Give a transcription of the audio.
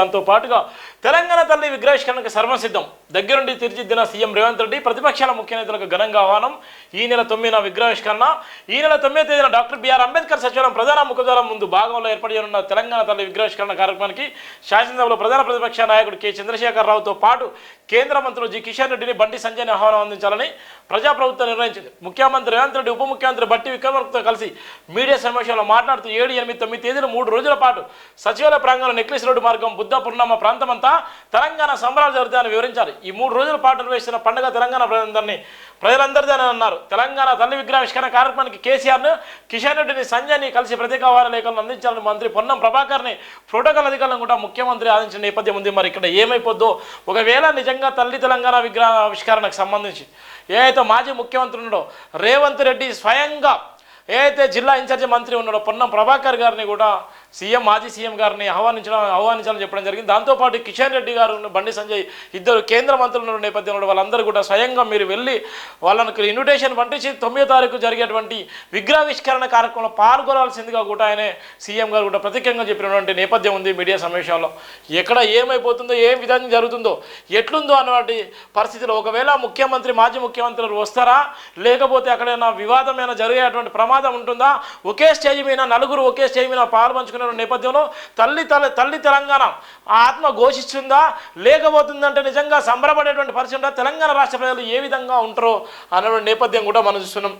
దాంతో పాటుగా తెలంగాణ తల్లి విగ్రహావిష్కరణకు సర్వసిద్ధం దగ్గరుండి తీర్చిదిద్దిన సీఎం రేవంత్ రెడ్డి ప్రతిపక్షాల ముఖ్య నేతలకు ఘనంగా ఆహ్వానం. ఈ నెల తొమ్మిదిన విగ్రహావిష్కరణ ఈ నెల తొమ్మిది తేదీన డాక్టర్ బిఆర్ అంబేద్కర్ సచివాలయం ప్రధాన ముఖద్వారం ముందు భాగంలో ఏర్పాటు తెలంగాణ తల్లి విగ్రహావిష్కరణ కార్యక్రమానికి శాసనసభలో ప్రధాన ప్రతిపక్ష నాయకుడు కె. చంద్రశేఖరరావుతో పాటు కేంద్ర మంత్రులు జి. కిషన్ రెడ్డిని బండి సంజయ్ ఆహ్వానం అందించాలని ప్రజాప్రభుత్వం నిర్ణయించింది. ముఖ్యమంత్రి రేవంత్ రెడ్డి ఉప ముఖ్యమంత్రి బట్టి విక్రమార్కతో కలిసి మీడియా సమావేశంలో మాట్లాడుతూ ఏడు ఎనిమిది తొమ్మిది తేదీన మూడు రోజుల పాటు సచివాలయ ప్రాంగంలో నెక్లెస్ రోడ్డు మార్గం బుద్ధ పూర్ణమ ప్రాంతమంతా తెలంగాణ సంబరాలు జరుగుతాయని వివరించారు. ఈ మూడు రోజుల పాటు నిర్వహిస్తున్న పండుగ తెలంగాణ ప్రజలందరినీ అని అన్నారు. తెలంగాణ తల్లి విగ్రహావిష్కరణ కార్యక్రమానికి కేసీఆర్ను కిషన్ రెడ్డిని సంజయ్ని కలిసి ప్రత్యేక వార లేఖలను అందించాలని మంత్రి పొన్నం ప్రభాకర్ని ప్రోటోకాల్ అధికారులను కూడా ముఖ్యమంత్రి ఆదించిన నేపథ్యం ఉంది. మరి ఇక్కడ ఏమైపోద్దో? ఒకవేళ నిజంగా తల్లి తెలంగాణ విగ్రహావిష్కరణకు సంబంధించి ఏదైతే మాజీ ముఖ్యమంత్రి ఉన్నాడో రేవంత్ రెడ్డి స్వయంగా ఏదైతే జిల్లా ఇన్ఛార్జి మంత్రి ఉన్నాడో పొన్నం ప్రభాకర్ గారిని కూడా సీఎం మాజీ సీఎం గారిని ఆహ్వానించడం ఆహ్వానించాలని చెప్పడం జరిగింది. దాంతోపాటు కిషన్ రెడ్డి గారు బండి సంజయ్ ఇద్దరు కేంద్ర మంత్రులు నేపథ్యంలో వాళ్ళందరూ కూడా స్వయంగా మీరు వెళ్ళి వాళ్ళకి ఇన్విటేషన్ పంపించి తొమ్మిదో తారీఖు జరిగేటువంటి విగ్రహావిష్కరణ కార్యక్రమంలో పాల్గొనాల్సిందిగా కూడా ఆయనే సీఎం గారు కూడా ప్రత్యేకంగా చెప్పినటువంటి నేపథ్యం ఉంది మీడియా సమావేశంలో ఎక్కడ ఏమైపోతుందో ఏ విధంగా జరుగుతుందో ఎట్లుందో అన్నటువంటి పరిస్థితిలో ఒకవేళ ముఖ్యమంత్రి మాజీ ముఖ్యమంత్రులు వస్తారా? లేకపోతే అక్కడైనా వివాదమైన జరిగేటువంటి ప్రమాదం ఉంటుందా? ఒకే స్టేజ్ మీద నలుగురు ఒకే స్టేజ్ మీద పాల్పంచుకునే నేపథ్యంలో తల్లి తల్లి తల్లి తెలంగాణ ఆ ఆత్మ ఘోషిస్తుందా? లేకపోతుందంటే నిజంగా సంబరపడేటువంటి పరిస్థితి తెలంగాణ రాష్ట్ర ప్రజలు ఏ విధంగా ఉంటారో అన్నటువంటి నేపథ్యం కూడా మనం చూస్తున్నాం.